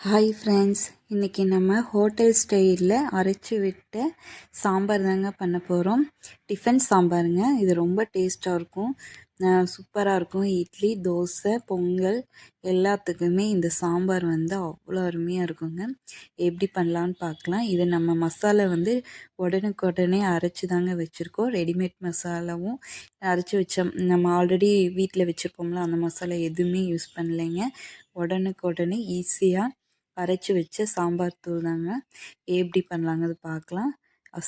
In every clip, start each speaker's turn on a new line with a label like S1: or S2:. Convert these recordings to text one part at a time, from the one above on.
S1: Hi friends இன்றைக்கி நம்ம hotel ஸ்டைலில் அரைச்சி விட்ட சாம்பார் தாங்க பண்ண போகிறோம் டிஃபன் சாம்பாருங்க. இது ரொம்ப டேஸ்ட்டாக இருக்கும். சூப்பராக இருக்கும். இட்லி தோசை பொங்கல் எல்லாத்துக்குமே இந்த சாம்பார் வந்து அவ்வளோ அருமையாக இருக்குங்க. எப்படி பண்ணலான்னு பார்க்கலாம். இது நம்ம மசாலா வந்து உடனுக்குடனே அரைச்சி தாங்க வச்சுருக்கோம். ரெடிமேட் மசாலாவும் அரைச்சி வச்சோம். நம்ம ஆல்ரெடி வீட்டில் வச்சுருப்போம்ல அந்த மசாலா எதுவுமே யூஸ் பண்ணலைங்க. உடனுக்குடனே ஈஸியாக அரைச்சி வச்ச சாம்பார் தூள் தாங்க. எப்படி பண்ணலாங்கிறது பார்க்கலாம்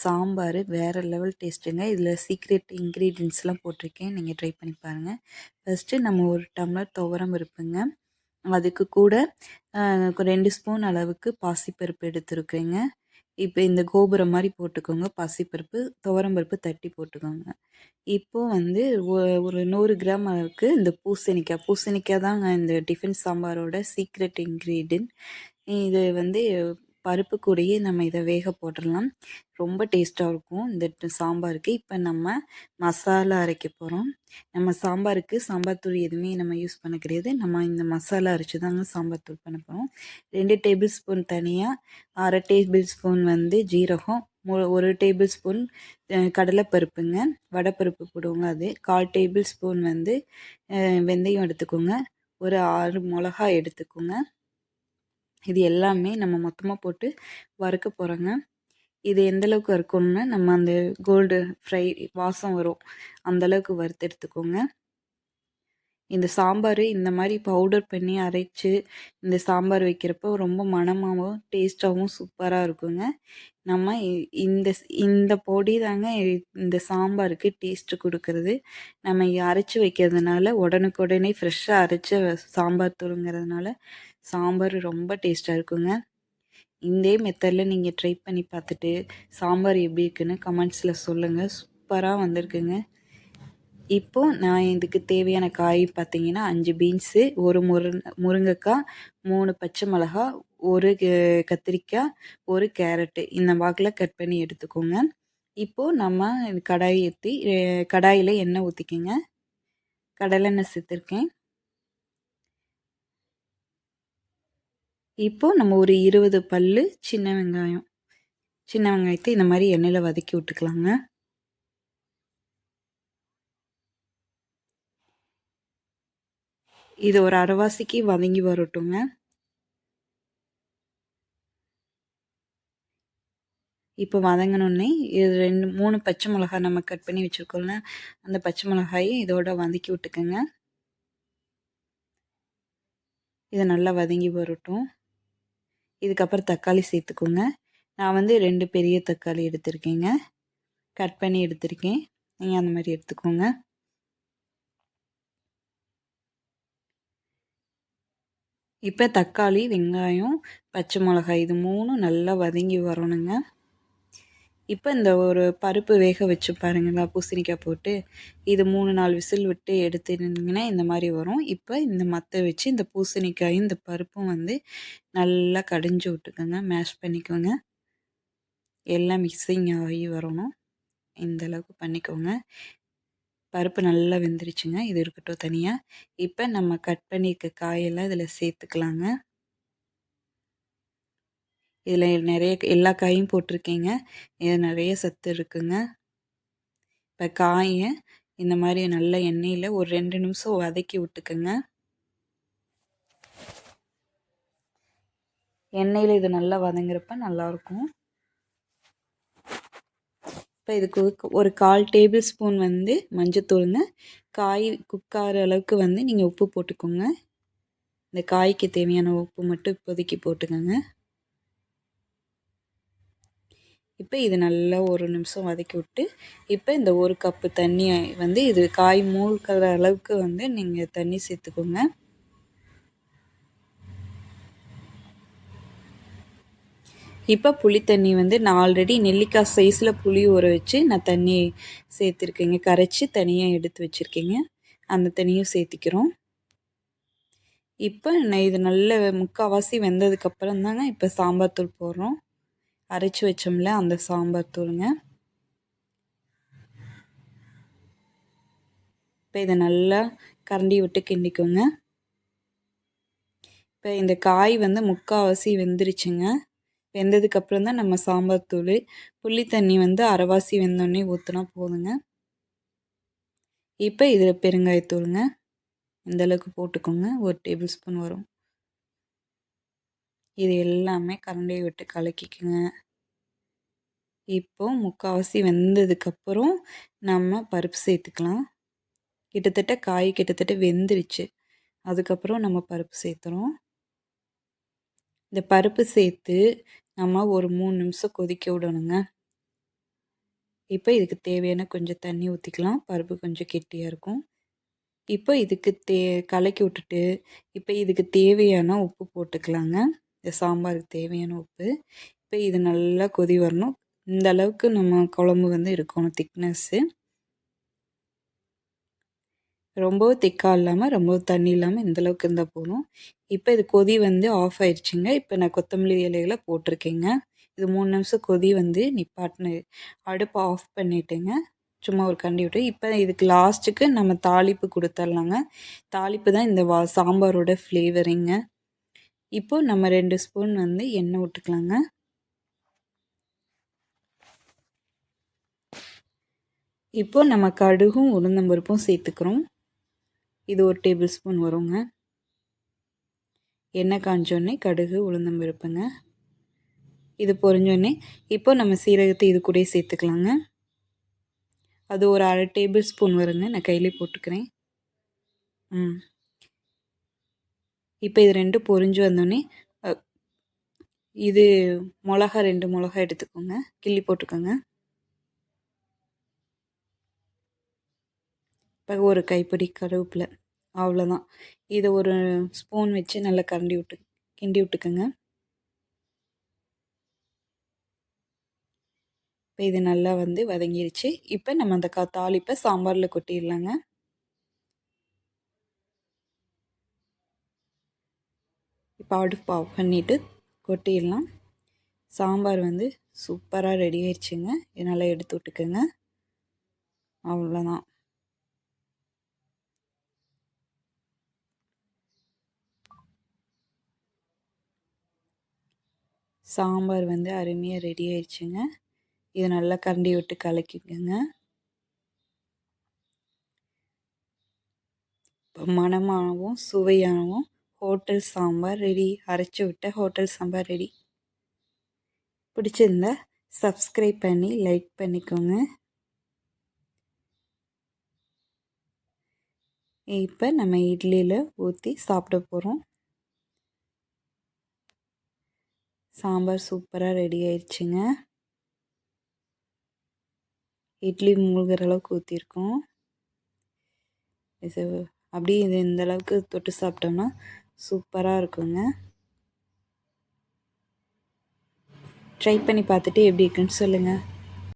S1: சாம்பார் வேறு லெவல் டேஸ்ட்டுங்க இதில் சீக்ரெட் இன்க்ரீடியன்ஸ்லாம் போட்டிருக்கேன். நீங்கள் ட்ரை பண்ணி பாருங்கள் ஃபஸ்ட்டு நம்ம ஒரு டம்ளர் துவரம் இருப்புங்க அதுக்கு கூட ரெண்டு ஸ்பூன் அளவுக்கு பாசிப்பருப்பு எடுத்துருக்கேங்க. இப்போ இந்த கோபுரம் மாதிரி போட்டுக்கோங்க. பாசிப்பருப்பு துவரம்பருப்பு தட்டி போட்டுக்கோங்க. இப்போது வந்து ஒரு நூறு கிராம் அளவுக்கு இந்த பூசணிக்காய். பூசணிக்காய் தாங்க இந்த டிஃபன் சாம்பாரோட சீக்ரெட் இன்க்ரீடியன்ட் இது வந்து பருப்பு கூடயே நம்ம இதை வேக போட்டுடலாம். ரொம்ப டேஸ்ட்டாக இருக்கும். இந்த சாம்பாருக்கு. இப்போ நம்ம மசாலா அரைக்க போகிறோம் நம்ம சாம்பாருக்கு சாம்பார் தூள் எதுவுமே நம்ம யூஸ் பண்ண கிடையாது. நம்ம இந்த மசாலா அரைச்சி தாங்க சாம்பார் தூள் பண்ண போகிறோம் ரெண்டு டேபிள் ஸ்பூன் தனியாக அரை டேபிள் ஸ்பூன் வந்து ஜீரகம். ஒரு டேபிள் ஸ்பூன் கடலைப்பருப்புங்க. வடைப்பருப்பு போடுவோங்க அது. கால் டேபிள் ஸ்பூன் வந்து வெந்தயம் எடுத்துக்கோங்க. ஒரு ஆறு மிளகா எடுத்துக்கோங்க. இது எல்லாமே நம்ம மொத்தமாக போட்டு வறுக்க போகிறோங்க இது எந்தளவுக்கு வறுக்கணும்னா நம்ம அந்த கோல்டு ஃப்ரை வாசம் வரும். அந்தளவுக்கு வறுத்து எடுத்துக்கோங்க. இந்த சாம்பார் இந்த மாதிரி பவுடர் பண்ணி அரைச்சி இந்த சாம்பார் வைக்கிறப்போ ரொம்ப மணமாகவும் டேஸ்ட்டாகவும் சூப்பராக இருக்குங்க. நம்ம இந்த இந்த பொடி தாங்க இந்த சாம்பாருக்கு டேஸ்ட்டு கொடுக்கறது. நம்ம அரைச்சி வைக்கிறதுனால உடனுக்குடனே ஃப்ரெஷ்ஷாக அரைச்ச சாம்பார் தூளுங்கிறதுனால சாம்பார் ரொம்ப டேஸ்ட்டாக இருக்குங்க. இதே மெத்தடில் நீங்கள் ட்ரை பண்ணி பார்த்துட்டு சாம்பார் எப்படி இருக்குன்னு கமெண்ட்ஸில் சொல்லுங்கள் சூப்பராக வந்திருக்குங்க. இப்போது நான் இதுக்கு தேவையான காய் பார்த்தீங்கன்னா அஞ்சு பீன்ஸு ஒரு முரு முருங்கைக்காய் மூணு பச்சை மிளகா ஒரு கத்திரிக்காய் ஒரு கேரட்டு. இந்த வாக்கில் கட் பண்ணி எடுத்துக்கோங்க. இப்போது நம்ம கடாய் ஏற்றி கடாயில் எண்ணெய் ஊற்றிக்கோங்க கடலெண்ணெய் சேர்த்துருக்கேன். இப்போது நம்ம ஒரு இருபது பல் சின்ன வெங்காயம். சின்ன வெங்காயத்தை இந்த மாதிரி எண்ணெயில் வதக்கி விட்டுக்கலாங்க. இது ஒரு அரைவாசிக்கு வதங்கி வரட்டுங்க. இப்போ வதங்கினோடனே இது ரெண்டு மூணு பச்சை மிளகாய் நம்ம கட் பண்ணி வச்சுருக்கோம்ல அந்த பச்சை மிளகாயை இதோட வதக்கி விட்டுக்கோங்க. இதை நல்லா வதங்கி வரட்டும். இதுக்கப்புறம் தக்காளி சேர்த்துக்கோங்க. நான் வந்து ரெண்டு பெரிய தக்காளி எடுத்திருக்கேங்க. கட் பண்ணி எடுத்திருக்கேன். நீங்கள் அந்த மாதிரி எடுத்துக்கோங்க. இப்போ தக்காளி வெங்காயம் பச்சை மிளகாய் இது மூணும் நல்லா வதங்கி வரணுங்க. இப்போ இந்த ஒரு பருப்பு வேக வச்சு பாருங்களா பூசணிக்காய் போட்டு. இது மூணு நாலு விசில் விட்டு எடுத்துருந்தீங்கன்னா இந்த மாதிரி வரும். இப்போ இந்த மற்ற வச்சு இந்த பூசணிக்காயும் இந்த பருப்பும் வந்து நல்லா கடிஞ்சு விட்டுக்கோங்க மேஷ் பண்ணிக்கோங்க. எல்லாம் மிக்சிங் ஆகி வரணும். இந்தளவுக்கு பண்ணிக்கோங்க. பருப்பு நல்லா வெந்துருச்சுங்க. இது இருக்கட்டும் தனியாக இப்போ நம்ம கட் பண்ணியிருக்க காயெல்லாம் இதில் சேர்த்துக்கலாங்க. இதில் நிறைய எல்லா காயும் போட்டிருக்கீங்க. இது நிறைய சத்து இருக்குங்க. இப்போ காயை இந்த மாதிரி நல்ல எண்ணெயில் ஒரு ரெண்டு நிமிஷம் வதக்கி விட்டுக்குங்க. எண்ணெயில் இது நல்லா வதங்குறப்ப நல்லாயிருக்கும். இப்போ இதுக்கு ஒரு கால் டேபிள் ஸ்பூன் வந்து மஞ்சத்தூளுங்க காய் குக்கார அளவுக்கு வந்து நீங்கள் உப்பு போட்டுக்கோங்க. இந்த காய்க்கு தேவையான உப்பு மட்டும் இப்போதைக்கு போட்டுக்கோங்க. இப்போ இது நல்லா ஒரு நிமிஷம் வதக்கி விட்டு இப்போ இந்த ஒரு கப்பு தண்ணியை வந்து இது காய் மூழ்கிற அளவுக்கு வந்து நீங்கள் தண்ணி சேர்த்துக்கோங்க. இப்போ புளி தண்ணி வந்து நான் ஆல்ரெடி நெல்லிக்காய் சைஸில் புளி ஊற வச்சு நான் தண்ணி சேர்த்துருக்கேங்க. கரைச்சி தனியாக எடுத்து வச்சுருக்கேங்க. அந்த தண்ணியும் சேர்த்திக்கிறோம். இப்போ நான் இது நல்ல முக்கால்வாசி வெந்ததுக்கப்புறம் தாங்க இப்போ சாம்பார் தூள் போடுறோம். அரைச்சி வச்சோம்ல அந்த சாம்பார் தூளுங்க. இப்போ இதை நல்லா கரண்டி விட்டு கிண்டிக்கோங்க. இப்போ இந்த காய் வந்து முக்கால்வாசி வெந்துருச்சுங்க. வெந்ததுக்கப்புறம் தான் நம்ம சாம்பார் தூள் புளி தண்ணி வந்து அரைவாசி வெந்தோடனே ஊற்றினா போதுங்க. இப்போ இதில் பெருங்காயத்தூளுங்க இந்தளவுக்கு போட்டுக்கோங்க ஒரு டேபிள் ஸ்பூன் வரும். இது எல்லாமே கரண்டியை விட்டு கலக்கிக்குங்க. இப்போ முக்கால்வாசி வெந்ததுக்கப்புறம் நம்ம பருப்பு சேர்த்துக்கலாம். கிட்டத்தட்ட காய் கிட்டத்தட்ட வெந்துருச்சு. அதுக்கப்புறம் நம்ம பருப்பு சேர்த்துறோம். இந்த பருப்பு சேர்த்து நம்ம ஒரு மூணு நிமிஷம் கொதிக்க விடணுங்க. இப்போ இதுக்கு தேவையான கொஞ்சம் தண்ணி ஊற்றிக்கலாம் பருப்பு கொஞ்சம் கெட்டியாக இருக்கும். இப்போ இதுக்கு தே கலக்கி விட்டுட்டு இப்போ இதுக்கு தேவையான உப்பு போட்டுக்கலாங்க. இந்த சாம்பாருக்கு தேவையான உப்பு. இப்போ இது நல்லா கொதி வரணும். இந்த அளவுக்கு நம்ம குழம்பு வந்து இருக்கணும் திக்னஸ்ஸு ரொம்பவும் திக்காக இல்லாமல் ரொம்ப தண்ணி இல்லாமல் இந்தளவுக்கு இருந்தால் போதும். இப்போ இது கொதி வந்து ஆஃப் ஆயிடுச்சுங்க. இப்போ நான் கொத்தமல்லி இலைகளை போட்டிருக்கேங்க. இது மூணு நிமிஷம் கொதி வந்து நிப்பாட்டினு அடுப்பை ஆஃப் பண்ணிட்டேங்க. சும்மா ஒரு கண்டி விட்டு. இப்போ இதுக்கு லாஸ்ட்டுக்கு நம்ம தாளிப்பு கொடுத்துர்லாங்க தாளிப்பு தான் இந்த வா சாம்பாரோட ஃப்ளேவரிங்க இப்போது நம்ம ரெண்டு ஸ்பூன் வந்து எண்ணெய் விட்டுக்கலாங்க இப்போ நம்ம கடுகும் உளுந்தம்பருப்பும் சேர்த்துக்கிறோம். இது ஒரு டேபிள் ஸ்பூன் வருங்க. எண்ணெய் காஞ்சோடனே கடுகு உளுந்தம்பருப்புங்க இது பொரிஞ்சோடனே இப்போ நம்ம சீரகத்தை இது கூட சேர்த்துக்கலாங்க. அது ஒரு அரை டேபிள் ஸ்பூன் வருங்க. நான் கையிலே போட்டுக்கிறேன். ம். இப்போ இது ரெண்டும் பொரிஞ்சு வந்தோடனே இது மிளகா ரெண்டு மிளகா எடுத்துக்கோங்க. கிள்ளி போட்டுக்கோங்க. ஒரு கைப்பிடி கருவேப்பிலை. அவ்வளோதான் இதை ஒரு ஸ்பூன் வச்சு நல்லா கரண்டி விட்டு கிண்டி விட்டுக்கோங்க. இப்போ இது நல்லா வந்து வதங்கிருச்சு. இப்போ நம்ம அந்த கா தாளிப்பை சாம்பாரில் கொட்டிடலாங்க. இப்போ அடுப்பு ஆஃப் பண்ணிவிட்டு கொட்டிடலாம். சாம்பார் வந்து சூப்பராக ரெடி ஆயிடுச்சுங்க. நல்லா எடுத்து விட்டுக்கோங்க. அவ்வளோதான் சாம்பார் வந்து அருமையாக ரெடி ஆயிடுச்சுங்க. இதை நல்லா கரண்டி விட்டு கலக்கிக்கோங்க. இப்போ மணமாகவும் சுவையாகவும் ஹோட்டல் சாம்பார் ரெடி அரைச்சி விட்ட ஹோட்டல் சாம்பார் ரெடி பிடிச்சிருந்தா சப்ஸ்கிரைப் பண்ணி லைக் பண்ணிக்கோங்க. இப்போ நம்ம இட்லியில் ஊற்றி சாப்பிட போகிறோம் சாம்பார் சூப்பராக ரெடி ஆயிடுச்சுங்க. இட்லி மூழ்கிற அளவுக்கு ஊற்றிருக்கோம் அப்படியே இது இந்த அளவுக்கு தொட்டு சாப்பிட்டோம்னா சூப்பராக இருக்குங்க. ட்ரை பண்ணி பார்த்துட்டு எப்படி இருக்குன்னு சொல்லுங்கள்